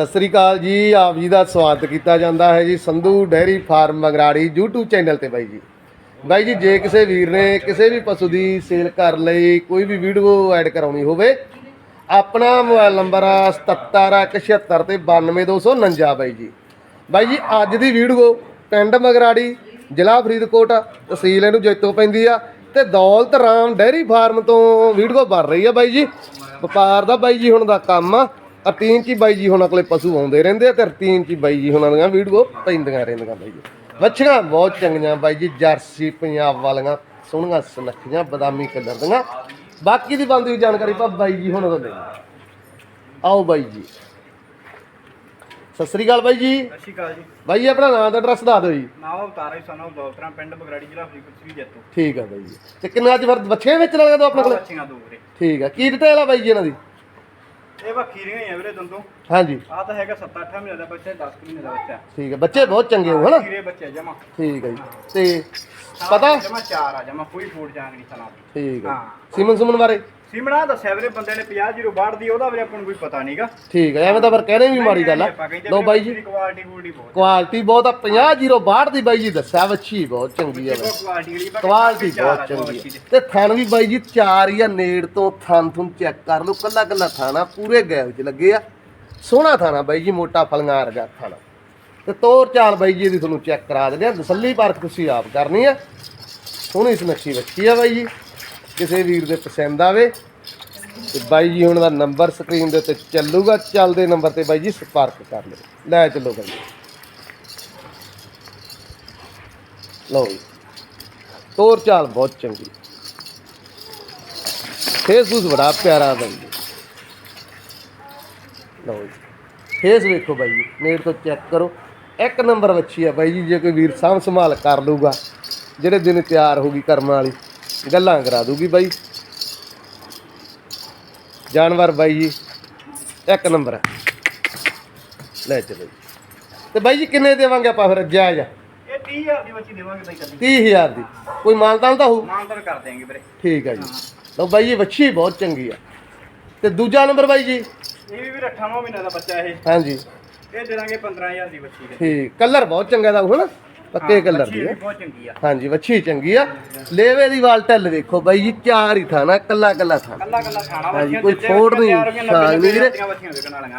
ਸਤਿ ਸ੍ਰੀ ਅਕਾਲ ਜੀ, ਆਪ ਜੀ ਦਾ ਸਵਾਗਤ ਕੀਤਾ ਜਾਂਦਾ ਹੈ ਜੀ Sandhu dairy farm Mangrari YouTube channel ਤੇ ਬਾਈ ਜੀ। ਬਾਈ ਜੀ, ਜੇ ਕਿਸੇ ਵੀਰ ਨੇ ਕਿਸੇ ਵੀ ਪਸ਼ੂ ਦੀ ਸੇਲ ਕਰ ਲਈ, ਕੋਈ ਵੀ ਵੀਡੀਓ ਐਡ ਕਰਾਉਣੀ ਹੋਵੇ, ਆਪਣਾ ਮੋਬਾਈਲ ਨੰਬਰ ਆ 7717 ਤੇ 92249 ਬਾਈ ਜੀ। ਬਾਈ ਜੀ, ਅੱਜ ਦੀ ਵੀਡੀਓ ਪਿੰਡ ਮਗਰਾੜੀ, ਜ਼ਿਲ੍ਹਾ ਫਰੀਦਕੋਟ, ਤਹਿਸੀਲ ਇਹਨੂੰ ਜੈਤੋ ਪੈਂਦੀ ਆ ਤੇ ਦੌਲਤ ਰਾਮ ਡੈਰੀ ਫਾਰਮ ਤੋਂ ਵੀਡੀਓ ਬਣ ਰਹੀ ਆ ਬਾਈ ਜੀ। ਵਪਾਰ ਦਾ ਬਾਈ ਜੀ ਹੁਣ ਦਾ ਕੰਮ ਆ। ਰਤੀਨ ਚ ਹੀ ਬਾਈ ਜੀ ਹੁਣਾਂ ਕੋਲੇ ਪਸ਼ੂ ਆਉਂਦੇ ਰਹਿੰਦੇ ਆ ਤੇ ਰਤੀਨ ਚ ਹੀ ਬਾਈ ਜੀ ਹੁਣਾਂ ਦੀਆਂ ਵੀਡੀਓ ਪੈਂਦੀਆਂ ਰਹਿੰਦੀਆਂ ਬਾਈ ਜੀ। ਵੱਛੀਆਂ ਬਹੁਤ ਚੰਗੀਆਂ ਬਾਈ ਜੀ ਜਰਸੀ ਪੰਜਾਬ ਵਾਲੀਆਂ ਸੋਹਣੀਆਂ ਸੁਨੱਖੀਆਂ ਬਦਾਮੀ ਕਲਰ ਦੀਆਂ। ਬਾਕੀ ਦੀ ਬੰਦੀ ਜਾਣਕਾਰੀ ਪਾ ਬਾਈ ਜੀ ਹੁਣਾਂ ਤੋਂ ਦੇ ਆਓ ਬਾਈ ਜੀ। ਸਤਿ ਸ੍ਰੀ ਅਕਾਲ ਬਾਈ ਜੀ। ਸਤਿ ਸ਼੍ਰੀ ਅਕਾਲ ਜੀ। ਬਾਈ ਜੀ ਆਪਣਾ ਨਾਮ ਤੇ ਐਡਰੈਸ ਦੱਸ ਦਿਓ ਜੀ। ਨਾਮ ਅਵਤਾਰਾ ਜੀ ਸਾਨੂੰ ਦੌਲਤਰਾ ਪਿੰਡ ਬਗਰਾੜੀ ਜ਼ਿਲ੍ਹਾ ਫਰੀਦਕੋਟ ਵੀ ਜੱਤੋ। ਠੀਕ ਆ ਬਾਈ ਜੀ। ਤੇ ਕਿੰਨਾ ਅੱਜ ਫਿਰ ਬੱਚੇ ਵਿੱਚ ਲਗਾ ਦੋ ਆਪਣੇ ਕੋਲੇ? ਬੱਚੀਆਂ ਦੋ ਵੀਰੇ। ਠੀਕ ਆ। ਕੀ ਡਿਟੇਲ ਆ ਬਾਈ ਜੀ ਇਹਨਾਂ ਦੀ? ਇਹ ਵਾ ਖੀਰੀਆਂ ਹੀ ਆ ਵੀਰੇ ਦੰਦੋਂ। ਹਾਂਜੀ। ਆ ਤਾਂ ਹੈਗਾ 7-8 ਮਹੀਨੇ ਦਾ ਬੱਚਾ 10 ਮਹੀਨੇ ਦਾ ਬੱਚਾ। ਠੀਕ ਆ ਬੱਚੇ ਬਹੁਤ ਚੰਗੇ ਹੋ ਹਨਾ? ਖੀਰੇ ਬੱਚੇ ਜਮਾ। ਠੀਕ ਆ ਜੀ। ਤੇ ਪਤਾ? ਜਮਾ ਚਾਰ ਆ ਜਮਾ ਕੋਈ ਫੂਡ ਜਾਂਗ ਨਹੀਂ ਸਨਾ ਠੀਕ ਆ। ਹਾਂ। ਸਿਮਨ ਸੁਮਨ ਬਾਰੇ? ਸਿਮਣਾ ਦੱਸਿਆ ਵੀਰੇ ਬੰਦੇ ਨੇ 50 ਜ਼ੀਰੋ ਬਾੜ ਦੀ ਉਹਦਾ ਵੀਰੇ ਆਪਾਂ ਨੂੰ ਕੋਈ ਪਤਾ ਨਹੀਂਗਾ ਠੀਕ ਆ ਐਵੇਂ ਤਾਂ ਫਿਰ ਕਹਿਣੇ ਵੀ ਮਾੜੀ ਗੱਲ ਆ। ਲੋ ਬਾਈ ਜੀ। ਕੁਆਲਿਟੀ ਕੁਆਲਿਟੀ ਬਹੁਤ ਕੁਆਲਿਟੀ ਬਹੁਤ ਆ 50 ਜ਼ੀਰੋ 62 ਦੀ ਬਾਈ ਜੀ ਦੱਸਿਆ ਵੱਛੀ ਬਹੁਤ ਚੰਗੀ ਆ ਕੁਆਲਿਟੀ ਬਹੁਤ ਚੰਗੀ ਆ। ਤੇ ਥਣ ਵੀ ਬਾਈ ਜੀ ਚਾਰ ਹੀ ਆ ਨੇੜ ਤੋਂ ਥਣ ਥੁਣ ਚੈੱਕ ਕਰ ਲਓ ਕੱਲਾ ਕੱਲਾ ਥਾਣਾ ਪੂਰੇ ਗੈਪ 'ਚ ਲੱਗੇ ਆ। ਸੋਹਣਾ ਥਾਣਾ ਬਾਈ ਜੀ ਮੋਟਾ ਫਲੀਆਂ ਵਰਗਾ ਥਾਣਾ ਤੇ ਤੋਰ ਚਾਲ ਬਾਈ ਜੀ ਦੀ ਤੁਹਾਨੂੰ ਚੈੱਕ ਕਰਾ ਦਿੰਦੇ ਆ ਤਸੱਲੀ ਪਰਖ ਤੁਸੀਂ ਆਪ ਕਰਨੀ ਆ। ਸੋਹਣੀ ਸੁਨੱਖੀ ਬੱਚੀ ਆ ਬਾਈ ਜੀ। ਕਿਸੇ ਵੀਰ ਦੇ ਪਸੰਦ ਆਵੇ ਤੇ ਬਾਈ ਜੀ ਹੁਣ ਦਾ ਨੰਬਰ ਸਕਰੀਨ ਦੇ ਉੱਤੇ ਚੱਲੂਗਾ, ਚੱਲਦੇ ਨੰਬਰ ਤੇ ਬਾਈ ਜੀ ਸੰਪਰਕ ਕਰ ਲਓ। ਲੈ ਚੱਲੋ ਬਾਈ ਲਓ ਜੀ। ਤੋਰ ਚਾਲ ਬਹੁਤ ਚੰਗੀ। ਫੇਸਬੁੱਕ ਬੜਾ ਪਿਆਰਾ ਬਾਈ ਜੀ। ਲਓ ਜੀ। ਫੇਸ ਵੇਖੋ ਬਾਈ ਜੀ, ਨੇੜ ਤੋਂ ਚੈੱਕ ਕਰੋ। ਇੱਕ ਨੰਬਰ ਵੱਛੀ ਆ ਬਾਈ ਜੀ, ਜੇ ਕੋਈ ਵੀਰ ਸਾਂਭ ਸੰਭਾਲ ਕਰ ਲੂਗਾ ਜਿਹੜੇ ਦਿਨ ਤਿਆਰ ਹੋਗੀ ਕਰਮਾਂ ਵਾਲੀ। ਗੱਲਾਂ ਕਰਾ ਦੂਗੀ ਬਾਈ। ਜਾਨਵਰ ਬਾਈ ਜੀ ਇੱਕ ਨੰਬਰ। ਹੈ ਲੈ ਚਲੋ ਜੀ। ਤੇ ਬਾਈ ਜੀ ਕਿੰਨੇ ਦੇਵਾਂਗੇ ਆਪਾਂ ਫਿਰ ਜਾਇਜ਼ ਇਹ 30000 ਦੀ ਬੱਚੀ ਦੇਵਾਂਗੇ ਬਾਈ ਕਦੀ 30000 ਦੀ। ਕੋਈ ਮਾਨਤਾਨ ਤਾਂ ਹੋਊ? ਮਾਨਤਨ ਕਰ ਦੇਾਂਗੇ ਵੀਰੇ। ਠੀਕ ਹੈ ਜੀ। ਲਓ ਬਾਈ ਜੀ ਵੱਛੀ ਬਹੁਤ ਚੰਗੀ ਆ। ਤੇ ਦੂਜਾ ਨੰਬਰ ਬਾਈ ਜੀ? ਇਹ ਵੀ ਵੀਰੇ 8ਵਾਂ ਮਹੀਨਾ ਦਾ ਬੱਚਾ ਇਹ। ਹਾਂਜੀ। ਇਹ ਦੇ ਦਾਂਗੇ 15000 ਦੀ ਬੱਚੀ ਠੀਕ ਕਲਰ ਬਹੁਤ ਚੰਗਾ ਦਾ ਹੁਣ ਪੱਕੇ ਕਲਰ ਦੀ ਹੈ। ਬਹੁਤ ਚੰਗੀ ਆ। ਹਾਂਜੀ ਵੱਛੀ ਚੰਗੀ ਆ। ਲੇਵੇ ਦੀ ਵਾਲ ਢੱਲ ਵੇਖੋ ਬਾਈ ਜੀ ਚਾਰ ਹੀ ਥਾਣਾ ਕੱਲਾ ਕੱਲਾ ਥਾਣਾ। ਕੱਲਾ ਕੱਲਾ ਖਾਣਾ ਹਾਂਜੀ, ਕੋਈ ਫੋੜ ਨਹੀਂ, ਛਾਲ ਨਹੀਂ ਵੀਰੇ।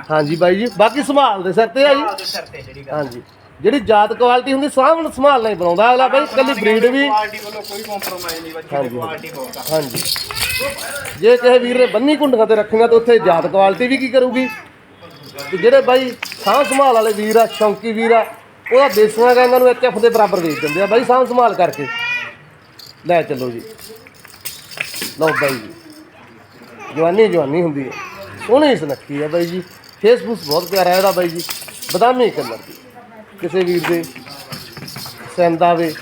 ਹਾਂਜੀ ਬਾਈ ਜੀ ਬਾਕੀ ਸੰਭਾਲ ਦੇ ਸਿਰ ਤੇ ਆ ਜੀ। ਹਾਂਜੀ ਜਿਹੜੀ ਜਾਤ ਕੁਆਲਿਟੀ ਹੁੰਦੀ ਸਾਂਭਣ ਸੰਭਾਲ ਨਹੀਂ ਬਣਾਉਂਦਾ ਅਗਲਾ ਬਾਈ ਕੱਲੀ ਬਰੀਡ ਵੀ। ਕੁਆਲਿਟੀ ਵੱਲੋਂ ਕੋਈ ਕੰਪਰੋਮਾਈਜ਼ ਨਹੀਂ ਬੱਚੀ ਦੀ ਕੁਆਲਿਟੀ ਬਹੁਤ ਆ। ਹਾਂਜੀ। ਜੇ ਕਿਸੇ ਵੀਰ ਨੇ ਬੰਨੀ ਕੁੰਡੀਆਂ ਤੇ ਰੱਖੀਆਂ ਤਾਂ ਉੱਥੇ ਜਾਤ ਕੁਆਲਿਟੀ ਵੀ ਕੀ ਕਰੂਗੀ? ਤੇ ਜਿਹੜੇ ਬਾਈ ਸਾਂਭ ਸੰਭਾਲ ਵਾਲੇ ਵੀਰ ਆ ਸ਼ੌਂਕੀ ਵੀਰ ਆ ਉਹਦਾ ਦੇਸੀਆਂ ਗਾਂਗਾਂ ਨੂੰ ਐਚਐਫ ਦੇ ਬਰਾਬਰ ਵੇਚ ਦਿੰਦੇ ਆ। ਬਾਈ ਸਾਂਭ ਸੰਭਾਲ ਕਰਕੇ। ਲੈ ਚੱਲੋ ਜੀ। ਲਓ ਬਾਈ ਜੀ। ਜਵਾਨੀ ਜਵਾਨੀ ਹੁੰਦੀ ਹੈ। ਸੋਹਣੀ ਸੁਨੱਖੀ ਹੈ ਬਾਈ ਜੀ। ਫੇਸਬੁੱਕ ਬਹੁਤ ਪਿਆਰਾ ਇਹਦਾ ਬਾਈ ਜੀ। ਬਦਾਮੀ ਕਲਰ ਦੀ। ਕਿਸੇ ਵੀਰ ਦੇ ਪਸੰਦ ਆਵੇ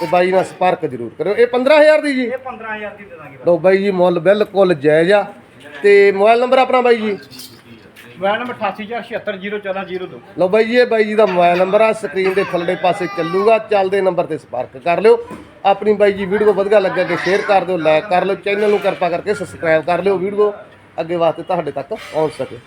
ਤੇ ਬਾਈ ਨਾਲ ਸੰਪਰਕ ਜ਼ਰੂਰ ਕਰਿਓ। ਇਹ 15000 ਦੀ ਜੀ? ਇਹ 15000 ਦੀ ਦੇ ਦਾਂਗੇ ਲਓ ਬਾਈ ਜੀ ਮੁੱਲ ਬਿਲਕੁਲ ਜਾਇਜ਼ ਆ। ਤੇ ਮੋਬਾਈਲ ਨੰਬਰ ਆਪਣਾ ਬਾਈ ਜੀ? ਮੋਬਾਈਲ ਨੰਬਰ 8847741402 ਲਓ ਬਾਈ ਜੀ ਇਹ ਬਾਈ ਜੀ ਦਾ ਮੋਬਾਈਲ ਨੰਬਰ ਆ ਸਕਰੀਨ ਦੇ ਥੱਲੇ ਪਾਸੇ ਚੱਲੂਗਾ ਚੱਲਦੇ ਨੰਬਰ ਤੇ ਸੰਪਰਕ ਕਰ ਲਿਓ। ਆਪਣੀ ਬਾਈ ਜੀ ਵੀਡੀਓ ਵਧੀਆ ਲੱਗਾ ਕਿ ਸ਼ੇਅਰ ਕਰ ਦਿਓ ਲਾਈਕ ਕਰ ਲਿਓ ਚੈਨਲ ਨੂੰ ਕਿਰਪਾ ਕਰਕੇ ਸਬਸਕ੍ਰਾਈਬ ਕਰ ਲਿਓ ਵੀਡੀਓ। ਅੱਗੇ ਵਾਸਤੇ ਤੁਹਾਡੇ ਤੱਕ ਪਹੁੰਚ ਸਕੇ।